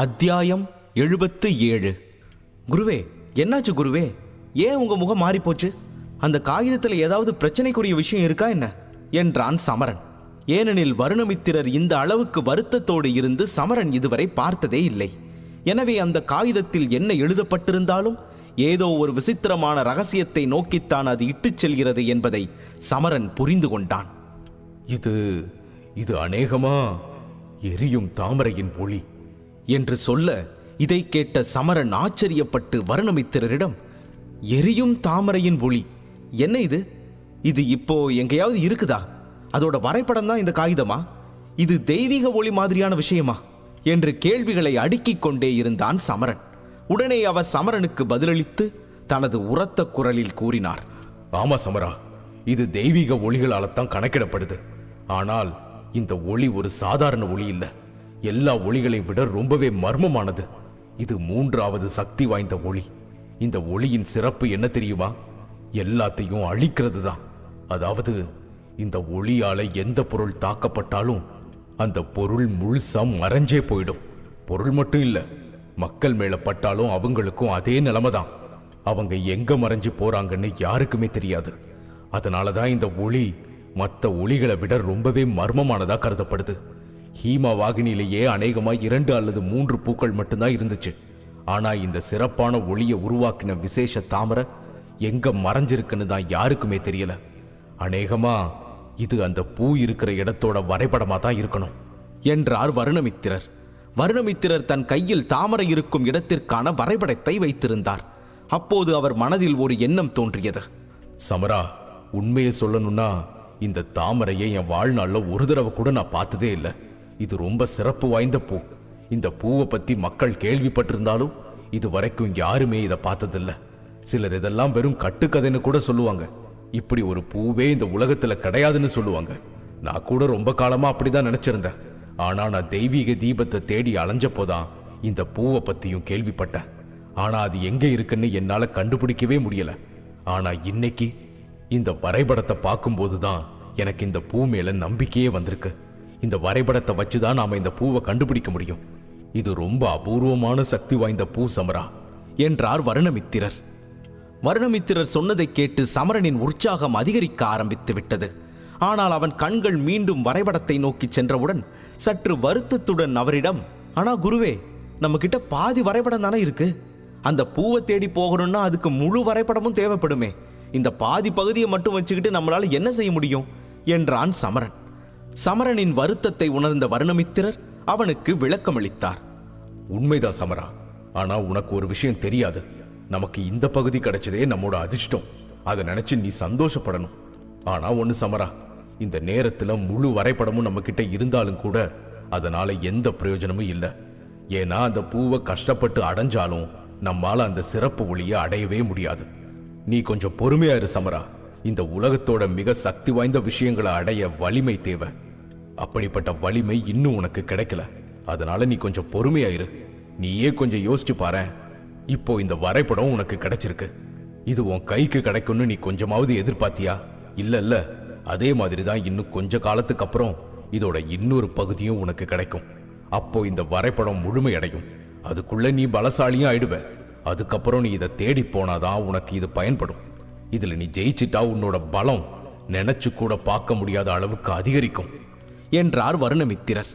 அத்தியாயம் எழுபத்து ஏழு. குருவே என்னாச்சு குருவே? ஏன் உங்க முகம் மாறிப்போச்சு? அந்த காகிதத்துல ஏதாவது பிரச்சனைக்குரிய விஷயம் இருக்கா என்ன? என்றான் சமரன். ஏனெனில் வருணமித்திரர் இந்த அளவுக்கு வருத்தத்தோடு இருந்து சமரன் இதுவரை பார்த்ததே இல்லை. எனவே அந்த காகிதத்தில் என்ன எழுதப்பட்டிருந்தாலும் ஏதோ ஒரு விசித்திரமான ரகசியத்தை நோக்கித்தான் அது இட்டுச் செல்கிறது என்பதை சமரன் புரிந்து கொண்டான். இது இது அநேகமா எரியும் தாமரையின் ஒளி. என்று சொல்ல இதை கேட்ட சமரன் ஆச்சரியப்பட்டு வருணமித்திரரிடம் எரியும் தாமரையின் ஒளி. என்ன இது? இது இப்போ எங்கேயாவது இருக்குதா? அதோட வரைபடம் தான் இந்த காகிதமா? இது தெய்வீக ஒளி மாதிரியான விஷயமா? என்று கேள்விகளை அடுக்கிக் கொண்டே இருந்தான் சமரன். உடனே அவர் சமரனுக்கு பதிலளித்து தனது உரத்த குரலில் கூறினார் ஆமா சமரா இது தெய்வீக ஒளிகளால தான் கணக்கிடப்படுது. ஆனால் இந்த ஒளி ஒரு சாதாரண ஒளி இல்லை. எல்லா ஒளிகளை விட ரொம்பவே மர்மமானது. இது மூன்றாவது சக்தி வாய்ந்த ஒளி. இந்த ஒளியின் சிறப்பு என்ன தெரியுமா? எல்லாத்தையும் அழிக்கிறது தான் அதாவது இந்த ஒளியால எந்த பொருள் தாக்கப்பட்டாலும் அந்த பொருள் முழுசா மறைஞ்சே போயிடும். பொருள் மட்டும் இல்ல மக்கள் மேல பட்டாலும் அவங்களுக்கும் அதே நிலைமை தான் அவங்க எங்க மறைஞ்சு போறாங்கன்னு யாருக்குமே தெரியாது. அதனால தான் இந்த ஒளி மற்ற ஒளிகளை விட ரொம்பவே மர்மமானதா கருதப்படுது. ஹீமா வாகினிலேயே அநேகமா இரண்டு அல்லது மூன்று பூக்கள் மட்டும்தான் இருந்துச்சு. ஆனா இந்த சிறப்பான ஒளியை உருவாக்கின விசேஷ தாமரை எங்க மறைஞ்சிருக்குன்னு தான் யாருக்குமே தெரியல. அநேகமா இது அந்த பூ இருக்கிற இடத்தோட வரைபடமா தான் இருக்கணும் என்றார் வருணமித்திரர். வருணமித்திரர் தன் கையில் தாமரை இருக்கும் இடத்திற்கான வரைபடத்தை வைத்திருந்தார். அப்போது அவர் மனதில் ஒரு எண்ணம் தோன்றியது. சமரா உண்மையை சொல்லணும்னா இந்த தாமரையை என் வாழ்நாள்ல ஒரு தடவை கூட நான் பார்த்ததே இல்லை. இது ரொம்ப சிறப்பு வாய்ந்த பூ. இந்த பூவை பத்தி மக்கள் கேள்விப்பட்டிருந்தாலும் இது வரைக்கும் யாருமே இதை பார்த்ததில்ல. சிலர் இதெல்லாம் வெறும் கட்டுக்கதைன்னு கூட சொல்லுவாங்க. இப்படி ஒரு பூவே இந்த உலகத்துல கிடையாதுன்னு சொல்லுவாங்க. நான் கூட ரொம்ப காலமா அப்படிதான் நினைச்சிருந்தேன். ஆனா நான் தெய்வீக தீபத்தை தேடி அலைஞ்சப்போதான் இந்த பூவை பத்தியும் கேள்விப்பட்டேன். ஆனா அது எங்க இருக்குன்னு என்னால கண்டுபிடிக்கவே முடியல. ஆனா இன்னைக்கு இந்த வரைபடத்தை பார்க்கும்போது தான் எனக்கு இந்த பூ மேல நம்பிக்கையே வந்திருக்கு. இந்த வரைபடத்தை வச்சு தான் நாம இந்த பூவை கண்டுபிடிக்க முடியும். இது ரொம்ப அபூர்வமான சக்தி வாய்ந்த பூ சமரா என்றார் வருணமித்திரர். வருணமித்திரர் சொன்னதை கேட்டு சமரனின் உற்சாகம் அதிகரிக்க ஆரம்பித்து விட்டது. ஆனால் அவன் கண்கள் மீண்டும் வரைபடத்தை நோக்கி சென்றவுடன் சற்று வருத்தத்துடன் அவரிடம் ஆனா குருவே நம்ம கிட்ட பாதி வரைபடம் தானே இருக்கு. அந்த பூவை தேடி போகணும்னா அதுக்கு முழு வரைபடமும் தேவைப்படுமே. இந்த பாதி பகுதியை மட்டும் வச்சுக்கிட்டு நம்மளால என்ன செய்ய முடியும்? என்றான் சமரன். சமரனின் வருத்தத்தை உணர்ந்த வருணமித்திரர் அவனுக்கு விளக்கமளித்தார். உண்மைதான் சமரா. ஆனா உனக்கு ஒரு விஷயம் தெரியாது. நமக்கு இந்த பகுதி கிடைச்சதே நம்மோட அதிர்ஷ்டம். அதை நினைச்சு நீ சந்தோஷப்படணும். ஆனா ஒண்ணு சமரா இந்த நேரத்துல முழு வரைபடமும் நம்ம கிட்ட இருந்தாலும் கூட அதனால எந்த பிரயோஜனமும் இல்லை. ஏன்னா அந்த பூவை கஷ்டப்பட்டு அடைஞ்சாலும் நம்மால அந்த சிறப்பு ஒளியை அடையவே முடியாது. நீ கொஞ்சம் பொறுமையா இரு சமரா. இந்த உலகத்தோட மிக சக்தி வாய்ந்த விஷயங்களை அடைய வலிமை தேவை. அப்படிப்பட்ட வலிமை இன்னும் உனக்கு கிடைக்கல. அதனால நீ கொஞ்சம் பொறுமையா இரு. நீயே கொஞ்சம் யோசிச்சு பாரேன். இப்போ இந்த வரைபடம் உனக்கு கிடைச்சிருக்கு. இது உன் கைக்கு கிடைக்கும்னு நீ கொஞ்சமாவது எதிர்பார்த்தியா? இல்ல இல்ல. அதே மாதிரி தான் இன்னும் கொஞ்ச காலத்துக்கு அப்புறம் இதோட இன்னொரு பகுதியும் உனக்கு கிடைக்கும். அப்போ இந்த வரைபடம் முழுமையடையும். அதுக்குள்ள நீ பலசாலியும் ஆயிடுவ. அதுக்கப்புறம் நீ இதை தேடி போனாதான் உனக்கு இது பயன்படும். இதுல நீ ஜெயிச்சிட்டா உன்னோட பலம் நினைச்சு கூட பார்க்க முடியாத அளவுக்கு அதிகரிக்கும் என்றார் வருணமித்திரர்.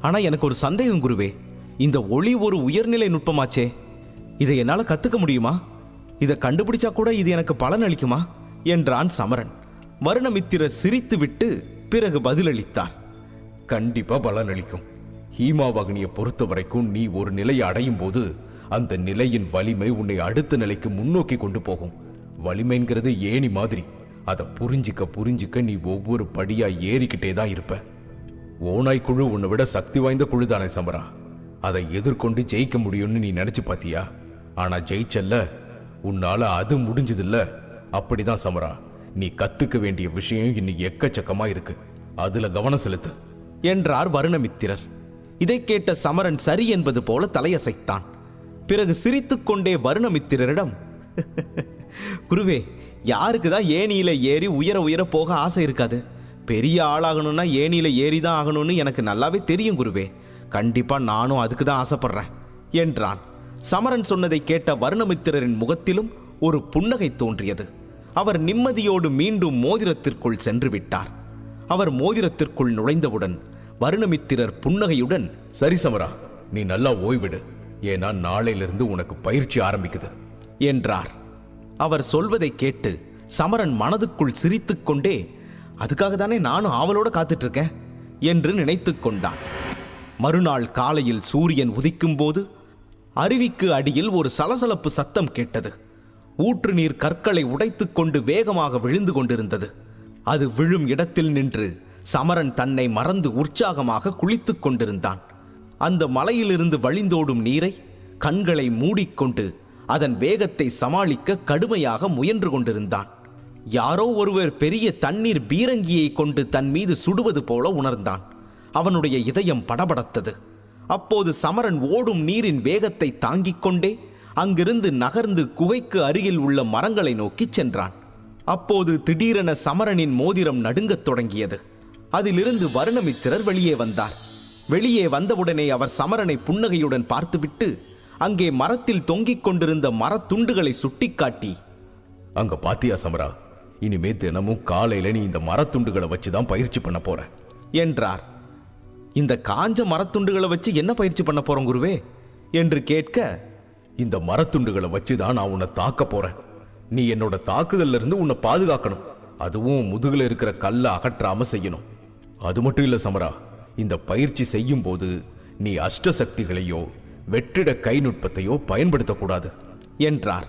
ஆனா எனக்கு ஒரு சந்தேகம் குருவே இந்த ஒளி ஒரு உயர்நிலை நுட்பமாச்சே. இதை என்னால கத்துக்க முடியுமா? இதை கண்டுபிடிச்சா கூட இது எனக்கு பலன் அளிக்குமா? என்றான் சமரன். வருணமித்திரர் சிரித்துவிட்டு பிறகு பதிலளித்தார். கண்டிப்பா பலன் அளிக்கும். ஹீமாவக்னியை பொறுத்த வரைக்கும் நீ ஒரு நிலையை அடையும் போது அந்த நிலையின் வலிமை உன்னை அடுத்த நிலைக்கு முன்னோக்கி கொண்டு போகும். வலிமைங்கிறது ஏணி மாதிரி. அதை புரிஞ்சிக்க புரிஞ்சிக்க நீ ஒவ்வொரு படியா ஏறிக்கிட்டே தான் இருப்ப. ஓனாய் குழு உன்னை விட சக்தி வாய்ந்த குழு தானே சமரா அதை எதிர்கொண்டு ஜெயிக்க முடியும்னு நீ நினைச்சு பாத்தியா? ஆனா ஜெயிச்சல்ல. உன்னால அது முடிஞ்சதில்ல. அப்படிதான் சமரா நீ கத்துக்க வேண்டிய விஷயம் இன்னைக்கு எக்கச்சக்கமா இருக்கு. அதுல கவனம் செலுத்து. என்றார் வருணமித்திரர். இதை கேட்ட சமரன் சரி என்பது போல தலையசைத்தான். பிறகு சிரித்துக்கொண்டே வருணமித்திரரிடம் குருவே யாருக்கு தான் ஏணியில ஏறி உயர உயர போக ஆசை இருக்காது? பெரிய ஆளாகணும்னா ஏணியில ஏறி தான் ஆகணும்னு எனக்கு நல்லாவே தெரியும் குருவே. கண்டிப்பா நானும் அதுக்கு தான் ஆசைப்படுறேன் என்றான். சமரன் சொன்னதை கேட்ட வருணமித்திரரின் முகத்திலும் ஒரு புன்னகை தோன்றியது. அவர் நிம்மதியோடு மீண்டும் மோதிரத்திற்குள் சென்று விட்டார். அவர் மோதிரத்திற்குள் நுழைந்தவுடன் வருணமித்திரர் புன்னகையுடன் சரி சமரா நீ நல்லா ஓய்விடு. ஏன்னா நாளையிலிருந்து உனக்கு பயிற்சி ஆரம்பிக்குது என்றார். அவர் சொல்வதை கேட்டு சமரன் மனதுக்குள் சிரித்துக்கொண்டே அதுக்காக தானே நானும் ஆவலோட காத்துட்டு இருக்கேன் என்று நினைத்து கொண்டான். மறுநாள் காலையில் சூரியன் உதிக்கும் போது அருவிக்கு அடியில் ஒரு சலசலப்பு சத்தம் கேட்டது. ஊற்று நீர் கற்களை உடைத்துக்கொண்டு வேகமாக விழுந்து கொண்டிருந்தது. அது விழும் இடத்தில் நின்று சமரன் தன்னை மறந்து உற்சாகமாக குளித்துக் கொண்டிருந்தான். அந்த மலையிலிருந்து வழிந்தோடும் நீரை கண்களை மூடிக்கொண்டு அதன் வேகத்தை சமாளிக்க கடுமையாக முயன்று கொண்டிருந்தான். யாரோ ஒருவர் பெரிய தண்ணீர் பீரங்கியை கொண்டு தன் மீது சுடுவது போல உணர்ந்தான். அவனுடைய இதயம் படபடத்தது. அப்போது சமரன் ஓடும் நீரின் வேகத்தை தாங்கிக் கொண்டே அங்கிருந்து நகர்ந்து குகைக்கு அருகில் உள்ள மரங்களை நோக்கிச் சென்றான். அப்போது திடீரென சமரனின் மோதிரம் நடுங்கத் தொடங்கியது. அதிலிருந்து வருணமித்திரர் வெளியே வந்தார். வெளியே வந்தவுடனே அவர் சமரனை புன்னகையுடன் பார்த்துவிட்டு அங்கே மரத்தில் தொங்கிக் கொண்டிருந்த மரத்துண்டுகளை சுட்டிக்காட்டி அங்க பாத்தியா சமரா இனிமே தினமும் காலையில நீ இந்த மரத்துண்டுகளை வச்சு தான் பயிற்சி பண்ண போற என்றார். இந்த காஞ்ச மரத்துண்டுகளை வச்சு என்ன பயிற்சி பண்ண போறோம் குருவே? என்று கேட்க இந்த மரத்துண்டுகளை வச்சு தான் நான் உன்னை தாக்க போறேன். நீ என்னோட தாக்குதல்ல இருந்து உன்னை பாதுகாக்கணும். அதுவும் முதுகுல இருக்கிற கல்லை அகற்றாம செய்யணும். அது மட்டும் இல்ல சமரா இந்த பயிற்சி செய்யும் போது நீ அஷ்ட சக்திகளையோ வெற்றிட கை நுட்பத்தையோ பயன்படுத்தக்கூடாது என்றார்.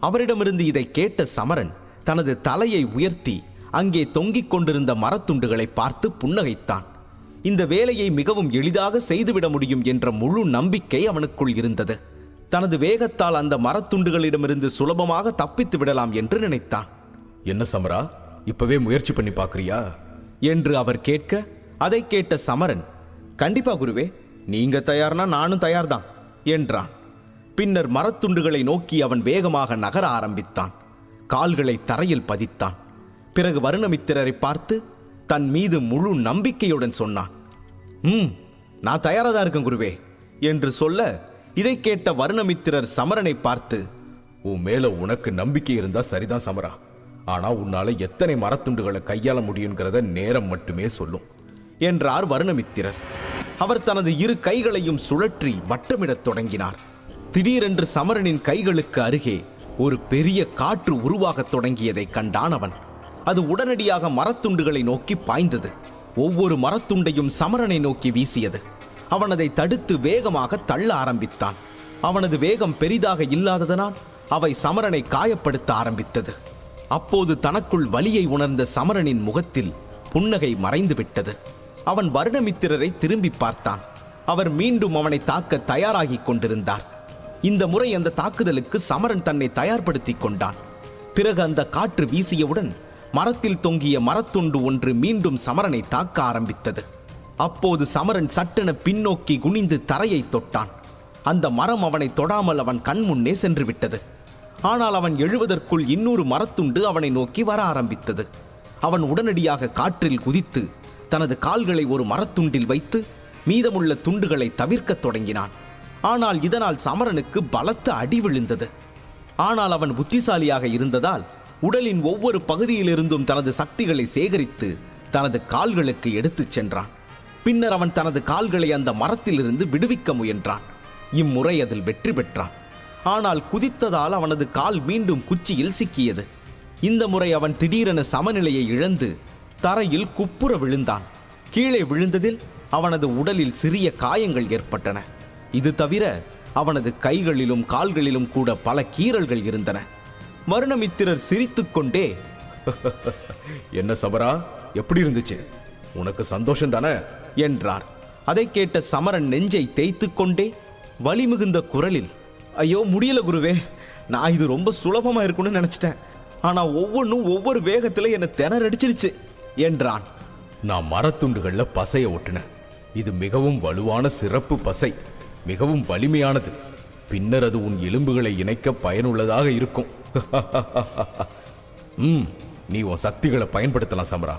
அவரிடமிருந்து இதை கேட்ட சமரன் தனது தலையை உயர்த்தி அங்கே தொங்கிக் கொண்டிருந்த மரத்துண்டுகளை பார்த்து புன்னகைத்தான். இந்த வேலையை மிகவும் எளிதாக செய்துவிட முடியும் என்ற முழு நம்பிக்கை அவனுக்குள் இருந்தது. தனது வேகத்தால் அந்த மரத்துண்டுகளிடமிருந்து சுலபமாக தப்பித்து விடலாம் என்று நினைத்தான். என்ன சமரா? இப்பவே முயற்சி பண்ணி பார்க்கறியா? என்று அவர் கேட்க அதை கேட்ட சமரன் கண்டிப்பா குருவே நீங்க தயார்னா நானும் தயார்தான் என்றான். பின்னர் மரத்துண்டுகளை நோக்கி அவன் வேகமாக நகர ஆரம்பித்தான். கால்களை தரையில் பதித்தான். பிறகு வருணமித்திரரை பார்த்து தன் மீது முழு நம்பிக்கையுடன் சொன்னான் ம் நான் தயாராக தான் இருக்கேன் குருவே என்று சொல்ல இதை கேட்ட வருணமித்திரர் சமரனை பார்த்து உன் மேல உனக்கு நம்பிக்கை இருந்தா சரிதான் சமரா ஆனா உன்னால எத்தனை மரத்துண்டுகளை கையாள முடியுங்கிறத நேரம் மட்டுமே சொல்லும் என்றார் வருணமித்திரர். அவர் தனது இரு கைகளையும் சுழற்றி வட்டமிடத் தொடங்கினார். திடீரென்று சமரனின் கைகளுக்கு அருகே ஒரு பெரிய காற்று உருவாகத் தொடங்கியதை கண்டான் அவன். அது உடனடியாக மரத்துண்டுகளை நோக்கி பாய்ந்தது. ஒவ்வொரு மரத்துண்டையும் சமரனை நோக்கி வீசியது. அவன் அதை தடுத்து வேகமாக தள்ள ஆரம்பித்தான். அவனது வேகம் பெரிதாக இல்லாததனால் அவை சமரனை காயப்படுத்த ஆரம்பித்தது. அப்போது தனக்குள் வலியை உணர்ந்த சமரனின் முகத்தில் புன்னகை மறைந்து விட்டது அவன் வருணமித்திரரை திரும்பி பார்த்தான். அவர் மீண்டும் அவனை தாக்க தயாராகிக் கொண்டிருந்தார். இந்த முறை அந்த தாக்குதலுக்கு சமரன் தன்னை தயார்படுத்திக் கொண்டான். பிறகு அந்த காற்று வீசியவுடன் மரத்தில் தொங்கிய மரத்துண்டு ஒன்று மீண்டும் சமரனை தாக்க ஆரம்பித்தது. அப்போது சமரன் சட்டென பின்னோக்கி குனிந்து தரையை தொட்டான். அந்த மரம் அவனை தொடாமல் அவன் கண் முன்னே சென்று விட்டது ஆனால் அவன் எழுவதற்குள் இன்னொரு மரத்துண்டு அவனை நோக்கி வர ஆரம்பித்தது. அவன் உடனடியாக காற்றில் குதித்து தனது கால்களை ஒரு மரத்துண்டில் வைத்து மீதமுள்ள துண்டுகளை தவிர்க்கத் தொடங்கினான். ஆனால் இதனால் சமரனுக்கு பலத்த அடி விழுந்தது. ஆனால் அவன் புத்திசாலியாக இருந்ததால் உடலின் ஒவ்வொரு பகுதியிலிருந்தும் தனது சக்திகளை சேகரித்து தனது கால்களுக்கு எடுத்துச் சென்றான். பின்னர் அவன் தனது கால்களை அந்த மரத்திலிருந்து விடுவிக்க முயன்றான். இம்முறை அதில் வெற்றி பெற்றான். ஆனால் குதித்ததால் அவனது கால் மீண்டும் குச்சியில் சிக்கியது. இந்த முறை அவன் திடீரென சமநிலையை இழந்து தரையில் குப்புற விழுந்தான். கீழே விழுந்ததில் அவனது உடலில் சிறிய காயங்கள் ஏற்பட்டன. இது தவிர அவனது கைகளிலும் கால்களிலும் கூட பல கீறல்கள் இருந்தன. வருணமித்திரர் சிரித்துக்கொண்டே என்ன சபரா எப்படி இருந்துச்சு? உனக்கு சந்தோஷம் தானே? என்றார். அதை கேட்ட சமரன் நெஞ்சை தேய்த்து கொண்டே வலிமிகுந்த குரலில் ஐயோ முடியல குருவே. நான் இது ரொம்ப சுலபமா இருக்கும்னு நினைச்சிட்டேன். ஆனா ஒவ்வொன்றும் ஒவ்வொரு வேகத்துல என்னை திணறடிச்சிருச்சு. என்றான். நான் மரத்துண்டுகள்ல பசைய ஒட்டினேன் இது மிகவும் வலுவான சிறப்பு பசை. மிகவும் வலிமையானது. பின்னர் அது உன் எலும்புகளை இணைக்க பயனுள்ளதாக இருக்கும். ம் நீ உன் சக்திகளை பயன்படுத்தலாம் சமரா.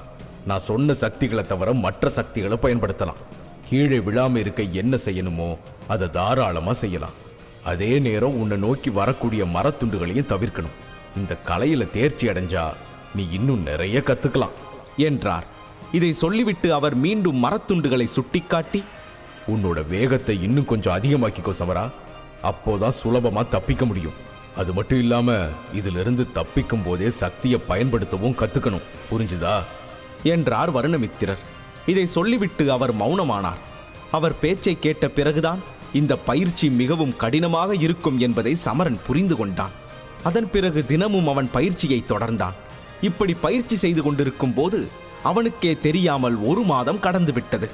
நான் சொன்ன சக்திகளை தவிர மற்ற சக்திகளை பயன்படுத்தலாம். கீழே விழாம இருக்க என்ன செய்யணுமோ அதை தாராளமா செய்யலாம். அதே நேரம் உன்னை நோக்கி வரக்கூடிய மரத்துண்டுகளையும் தவிர்க்கணும். இந்த கலையில தேர்ச்சி அடைஞ்சா நீ இன்னும் நிறைய கத்துக்கலாம். என்றார். இதை சொல்லிவிட்டு அவர் மீண்டும் மரத்துண்டுகளை சுட்டிக்காட்டி உன்னோட வேகத்தை இன்னும் கொஞ்சம் அதிகமாக்கிக்கோ சமரா. அப்போதான் சுலபமா தப்பிக்க முடியும். அது மட்டும் இல்லாம இதிலிருந்து தப்பிக்கும் போதே சக்தியை பயன்படுத்தவும் கத்துக்கணும். புரிஞ்சுதா? என்றார் வருணமித்திரர். இதை சொல்லிவிட்டு அவர் மௌனமானார். அவர் பேச்சை கேட்ட பிறகுதான் இந்த பயிற்சி மிகவும் கடினமாக இருக்கும் என்பதை சமரன் புரிந்து கொண்டான். அதன் பிறகு தினமும் அவன் பயிற்சியை தொடர்ந்தான். இப்படி பயிற்சி செய்து கொண்டிருக்கும் போது அவனுக்கே தெரியாமல் ஒரு மாதம் கடந்துவிட்டது.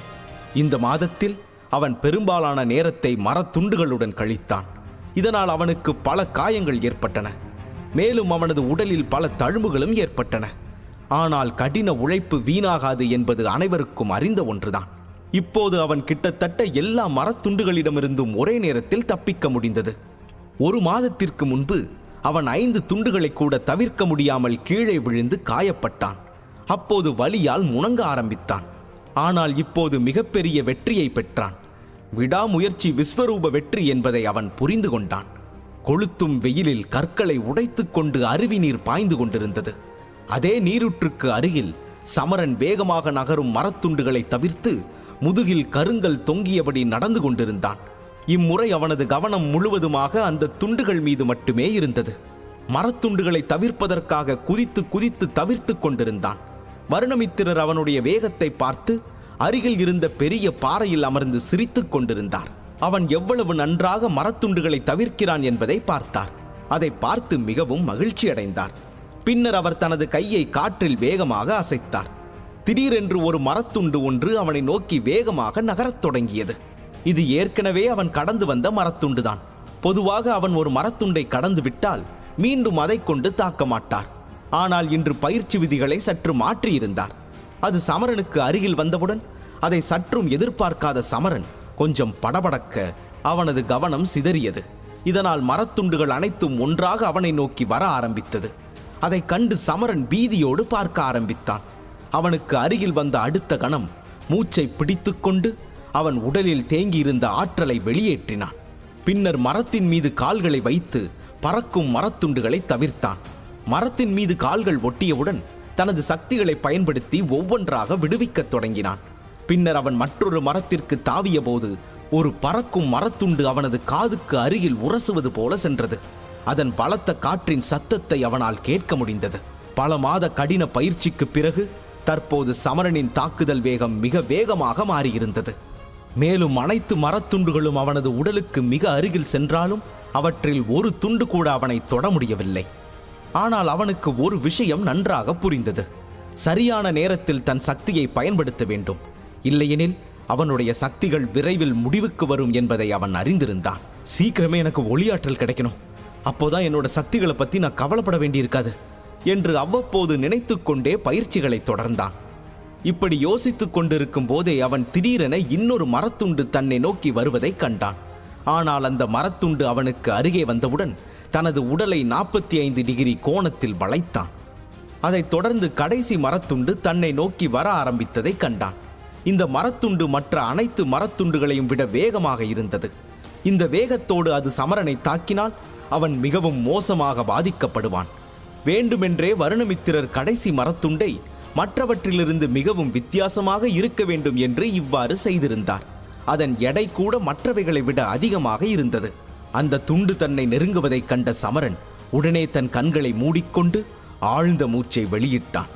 இந்த மாதத்தில் அவன் பெரும்பாலான நேரத்தை மரத்துண்டுகளுடன் கழித்தான். இதனால் அவனுக்கு பல காயங்கள் ஏற்பட்டன. மேலும் அவனது உடலில் பல தழும்புகளும் ஏற்பட்டன. ஆனால் கடின உழைப்பு வீணாகாது என்பது அனைவருக்கும் அறிந்த ஒன்றுதான். இப்போது அவன் கிட்டத்தட்ட எல்லா மரத்துண்டுகளிடமிருந்தும் ஒரே நேரத்தில் தப்பிக்க முடிந்தது. ஒரு மாதத்திற்கு முன்பு அவன் ஐந்து துண்டுகளை கூட தவிர்க்க முடியாமல் கீழே விழுந்து காயப்பட்டான். அப்போது வலியால் முணங்க ஆரம்பித்தான். ஆனால் இப்போது மிகப்பெரிய வெற்றியை பெற்றான். விடாமுயற்சி விஸ்வரூப வெற்றி என்பதை அவன் புரிந்து கொண்டான். கொளுத்தும் வெயிலில் கற்களை உடைத்துக்கொண்டு அருவி நீர் பாய்ந்து கொண்டிருந்தது. அதே நீருற்றுக்கு அருகில் சமரன் வேகமாக நகரும் மரத்துண்டுகளை தவிர்த்து முதுகில் கருங்கல் தொங்கியபடி நடந்து கொண்டிருந்தான். இம்முறை அவனது கவனம் முழுவதுமாக அந்த துண்டுகள் மீது மட்டுமே இருந்தது. மரத்துண்டுகளை தவிர்ப்பதற்காக குதித்து குதித்து தவிர்த்து கொண்டிருந்தான். வருணமித்திரர் அவனுடைய வேகத்தை பார்த்து அருகில் இருந்த பெரிய பாறையில் அமர்ந்து சிரித்துக் கொண்டிருந்தார். அவன் எவ்வளவு நன்றாக மரத்துண்டுகளை தவிர்க்கிறான் என்பதை பார்த்தார். அதை பார்த்து மிகவும் மகிழ்ச்சி அடைந்தார். பின்னர் அவர் தனது கையை காற்றில் வேகமாக அசைத்தார். திடீரென்று ஒரு மரத்துண்டு ஒன்று அவனை நோக்கி வேகமாக நகரத் தொடங்கியது. இது ஏற்கனவே அவன் கடந்து வந்த மரத்துண்டுதான். பொதுவாக அவன் ஒரு மரத்துண்டை கடந்து விட்டால் மீண்டும் அதைக் கொண்டு தாக்க மாட்டார். ஆனால் இன்று பயிற்சி விதிகளை சற்று மாற்றியிருந்தார் அது சமரனுக்கு அருகில் வந்தவுடன் அதை சற்றும் எதிர்பார்க்காத சமரன் கொஞ்சம் படபடக்க அவனது கவனம் சிதறியது. இதனால் மரத்துண்டுகள் அனைத்தும் ஒன்றாக அவனை நோக்கி வர ஆரம்பித்தது. அதை கண்டு சமரன் பீதியோடு பார்க்க ஆரம்பித்தான். அவனுக்கு அருகில் வந்த அடுத்த கணம் மூச்சை பிடித்துக்கொண்டு அவன் உடலில் தேங்கியிருந்த ஆற்றலை வெளியேற்றினான். பின்னர் மரத்தின் மீது கால்களை வைத்து பறக்கும் மரத்துண்டுகளை தவிர்த்தான். மரத்தின் மீது கால்கள் ஒட்டியவுடன் தனது சக்திகளை பயன்படுத்தி ஒவ்வொன்றாக விடுவிக்கத் தொடங்கினான். பின்னர் அவன் மற்றொரு மரத்திற்கு தாவிய போது ஒரு பறக்கும் மரத்துண்டு அவனது காதுக்கு அருகில் உரசுவது போல சென்றது. அதன் பலத்த காற்றின் சத்தத்தை அவனால் கேட்க முடிந்தது. பல மாத கடின பயிற்சிக்கு பிறகு தற்போது சமரனின் தாக்குதல் வேகம் மிக வேகமாக மாறியிருந்தது. மேலும் அனைத்து மரத்துண்டுகளும் அவனது உடலுக்கு மிக அருகில் சென்றாலும் அவற்றில் ஒரு துண்டு கூட அவனை தொட முடியவில்லை. ஆனால் அவனுக்கு ஒரு விஷயம் நன்றாக புரிந்தது. சரியான நேரத்தில் தன் சக்தியை பயன்படுத்த வேண்டும். இல்லையெனில் அவனுடைய சக்திகள் விரைவில் முடிவுக்கு வரும் என்பதை அவன் அறிந்திருந்தான். சீக்கிரமே எனக்கு ஒளியாற்றல் கிடைக்கணும். அப்போதான் என்னோட சக்திகளை பற்றி நான் கவலைப்பட வேண்டியிருக்காது என்று அவ்வப்போது நினைத்துக்கொண்டே பயிற்சிகளை தொடர்ந்தான். இப்படி யோசித்துக் கொண்டிருக்கும் போதே அவன் திடீரென இன்னொரு மரத்துண்டு தன்னை நோக்கி வருவதை கண்டான். ஆனால் அந்த மரத்துண்டு அவனுக்கு அருகே வந்தவுடன் தனது உடலை நாற்பத்தி ஐந்து டிகிரி கோணத்தில் வளைத்தான். அதைத் தொடர்ந்து கடைசி மரத்துண்டு தன்னை நோக்கி வர ஆரம்பித்ததை கண்டான். இந்த மரத்துண்டு மற்ற அனைத்து மரத்துண்டுகளையும் விட வேகமாக இருந்தது. இந்த வேகத்தோடு அது சமரனை தாக்கினால் அவன் மிகவும் மோசமாக பாதிக்கப்படுவான். வேண்டுமென்றே வருணமித்திரர் கடைசி மரத்துண்டை மற்றவற்றிலிருந்து மிகவும் வித்தியாசமாக இருக்க வேண்டும் என்று இவ்வாறு செய்திருந்தார். அதன் எடை கூட மற்றவைகளை விட அதிகமாக இருந்தது. அந்த துண்டு தன்னை நெருங்குவதைக் கண்ட சமரன் உடனே தன் கண்களை மூடிக்கொண்டு ஆழ்ந்த மூச்சை வெளியிட்டான்.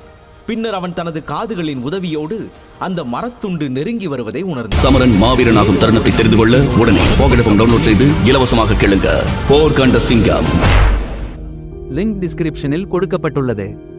பின்னர் அவன் தனது காதுகளின் உதவியோடு அந்த மரத்துண்டு நெருங்கி வருவதை உணர்ந்தான். சமரன் மாவீரனாகும் தருணத்தை தெரிந்து கொள்ள உடனே டவுன்லோட் செய்து இலவசமாக கேளுங்க. போர் கண்ட சிங்கம். லிங்க் டிஸ்கிரிப்ஷனில் கொடுக்கப்பட்டுள்ளது.